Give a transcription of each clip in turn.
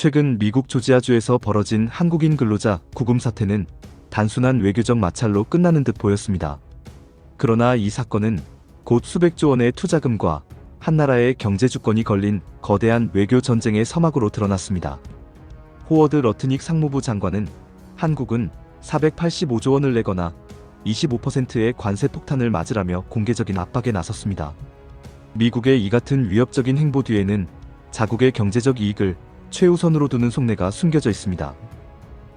최근 미국 조지아주에서 벌어진 한국인 근로자 구금 사태는 단순한 외교적 마찰로 끝나는 듯 보였습니다. 그러나 이 사건은 곧 수백조 원의 투자금과 한 나라의 경제 주권이 걸린 거대한 외교 전쟁의 서막으로 드러났습니다. 호워드 러트닉 상무부 장관은 한국은 485조 원을 내거나 25%의 관세 폭탄을 맞으라며 공개적인 압박에 나섰습니다. 미국의 이 같은 위협적인 행보 뒤에는 자국의 경제적 이익을 최우선으로 두는 속내가 숨겨져 있습니다.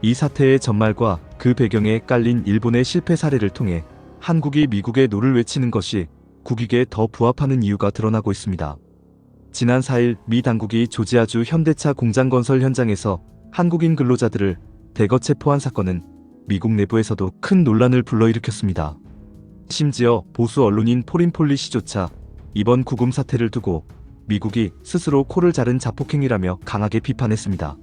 이 사태의 전말과 그 배경에 깔린 일본의 실패 사례를 통해 한국이 미국의 노를 외치는 것이 국익에 더 부합하는 이유가 드러나고 있습니다. 지난 4일 미 당국이 조지아주 현대차 공장 건설 현장에서 한국인 근로자들을 대거 체포한 사건은 미국 내부에서도 큰 논란을 불러일으켰습니다. 심지어 보수 언론인 포린폴리시조차 이번 구금 사태를 두고 미국이 스스로 코를 자른 자폭행위라며 강하게 비판했습니다.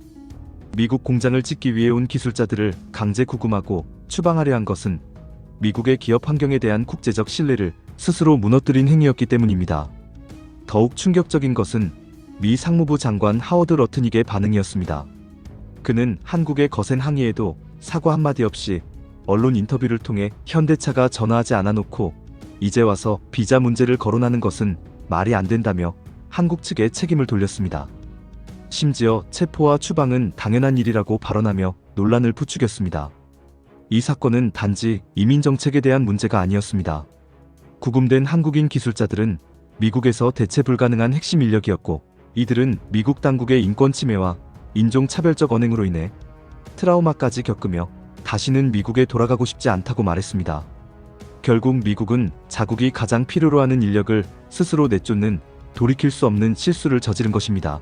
미국 공장을 짓기 위해 온 기술자들을 강제 구금하고 추방하려 한 것은 미국의 기업 환경에 대한 국제적 신뢰를 스스로 무너뜨린 행위였기 때문입니다. 더욱 충격적인 것은 미 상무부 장관 하워드 러트닉의 반응이었습니다. 그는 한국의 거센 항의에도 사과 한마디 없이 언론 인터뷰를 통해 현대차가 전화하지 않아 놓고 이제 와서 비자 문제를 거론하는 것은 말이 안 된다며 한국 측에 책임을 돌렸습니다. 심지어 체포와 추방은 당연한 일이라고 발언하며 논란을 부추겼습니다. 이 사건은 단지 이민 정책에 대한 문제가 아니었습니다. 구금된 한국인 기술자들은 미국에서 대체 불가능한 핵심 인력이었고 이들은 미국 당국의 인권 침해와 인종 차별적 언행으로 인해 트라우마까지 겪으며 다시는 미국에 돌아가고 싶지 않다고 말했습니다. 결국 미국은 자국이 가장 필요로 하는 인력을 스스로 내쫓는 돌이킬 수 없는 실수를 저지른 것입니다.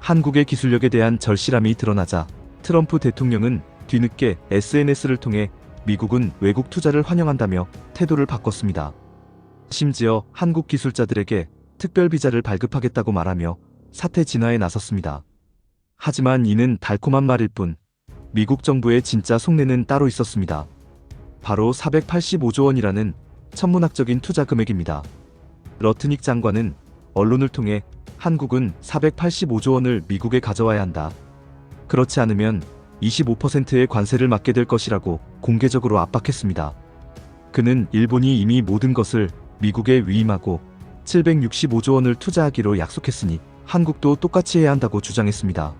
한국의 기술력에 대한 절실함이 드러나자 트럼프 대통령은 뒤늦게 SNS를 통해 미국은 외국 투자를 환영한다며 태도를 바꿨습니다. 심지어 한국 기술자들에게 특별 비자를 발급하겠다고 말하며 사태 진화에 나섰습니다. 하지만 이는 달콤한 말일 뿐 미국 정부의 진짜 속내는 따로 있었습니다. 바로 485조 원이라는 천문학적인 투자 금액입니다. 러트닉 장관은 언론을 통해 한국은 485조 원을 미국에 가져와야 한다. 그렇지 않으면 25%의 관세를 맞게 될 것이라고 공개적으로 압박했습니다. 그는 일본이 이미 모든 것을 미국에 위임하고 765조 원을 투자하기로 약속했으니 한국도 똑같이 해야 한다고 주장했습니다.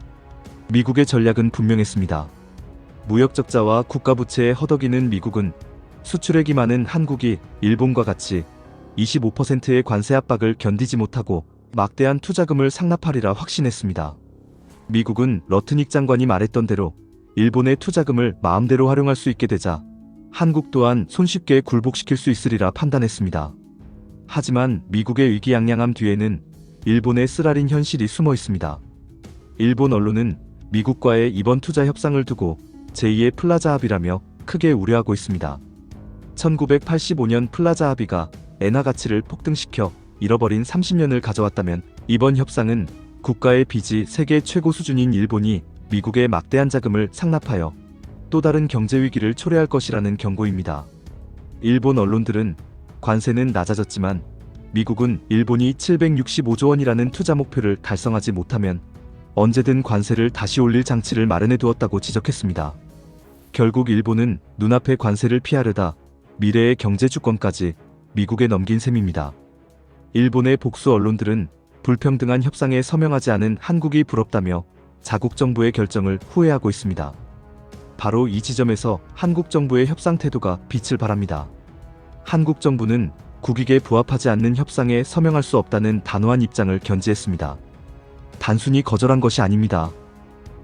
미국의 전략은 분명했습니다. 무역 적자와 국가 부채에 허덕이는 미국은 수출액이 많은 한국이 일본과 같이 25%의 관세 압박을 견디지 못하고 막대한 투자금을 상납하리라 확신했습니다. 미국은 러트닉 장관이 말했던 대로 일본의 투자금을 마음대로 활용할 수 있게 되자 한국 또한 손쉽게 굴복시킬 수 있으리라 판단했습니다. 하지만 미국의 의기양양함 뒤에는 일본의 쓰라린 현실이 숨어 있습니다. 일본 언론은 미국과의 이번 투자 협상을 두고 제2의 플라자 합의라며 크게 우려하고 있습니다. 1985년 플라자 합의가 엔화 가치를 폭등시켜 잃어버린 30년을 가져왔다면 이번 협상은 국가의 빚이 세계 최고 수준인 일본이 미국의 막대한 자금을 상납하여 또 다른 경제 위기를 초래할 것이라는 경고입니다. 일본 언론들은 관세는 낮아졌지만 미국은 일본이 765조 원이라는 투자 목표를 달성하지 못하면 언제든 관세를 다시 올릴 장치를 마련해 두었다고 지적했습니다. 결국 일본은 눈앞의 관세를 피하려다 미래의 경제 주권까지 미국에 넘긴 셈입니다. 일본의 복수 언론들은 불평등한 협상에 서명하지 않은 한국이 부럽다며 자국 정부의 결정을 후회하고 있습니다. 바로 이 지점에서 한국 정부의 협상 태도가 빛을 발합니다. 한국 정부는 국익에 부합하지 않는 협상에 서명할 수 없다는 단호한 입장을 견지했습니다. 단순히 거절한 것이 아닙니다.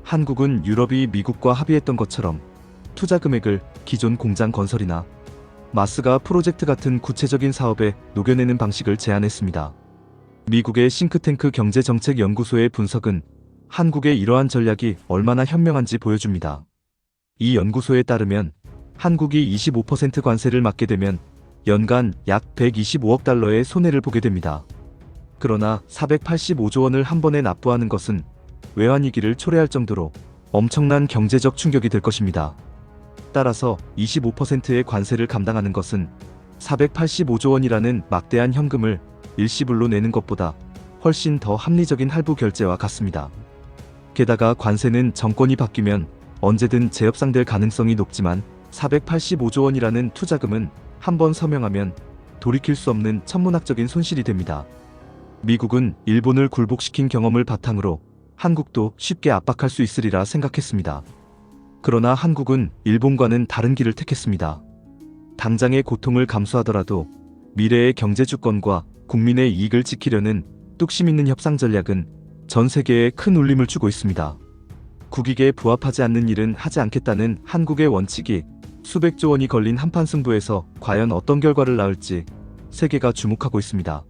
한국은 유럽이 미국과 합의했던 것처럼 투자 금액을 기존 공장 건설이나 마스가 프로젝트 같은 구체적인 사업에 녹여내는 방식을 제안했습니다. 미국의 싱크탱크 경제정책연구소의 분석은 한국의 이러한 전략이 얼마나 현명한지 보여줍니다. 이 연구소에 따르면 한국이 25% 관세를 맞게 되면 연간 약 125억 달러의 손해를 보게 됩니다. 그러나 485조 원을 한 번에 납부하는 것은 외환위기를 초래할 정도로 엄청난 경제적 충격이 될 것입니다. 따라서 25%의 관세를 감당하는 것은 485조 원이라는 막대한 현금을 일시불로 내는 것보다 훨씬 더 합리적인 할부 결제와 같습니다. 게다가 관세는 정권이 바뀌면 언제든 재협상될 가능성이 높지만 485조 원이라는 투자금은 한 번 서명하면 돌이킬 수 없는 천문학적인 손실이 됩니다. 미국은 일본을 굴복시킨 경험을 바탕으로 한국도 쉽게 압박할 수 있으리라 생각했습니다. 그러나 한국은 일본과는 다른 길을 택했습니다. 당장의 고통을 감수하더라도 미래의 경제 주권과 국민의 이익을 지키려는 뚝심 있는 협상 전략은 전 세계에 큰 울림을 주고 있습니다. 국익에 부합하지 않는 일은 하지 않겠다는 한국의 원칙이 수백조 원이 걸린 한판 승부에서 과연 어떤 결과를 낳을지 세계가 주목하고 있습니다.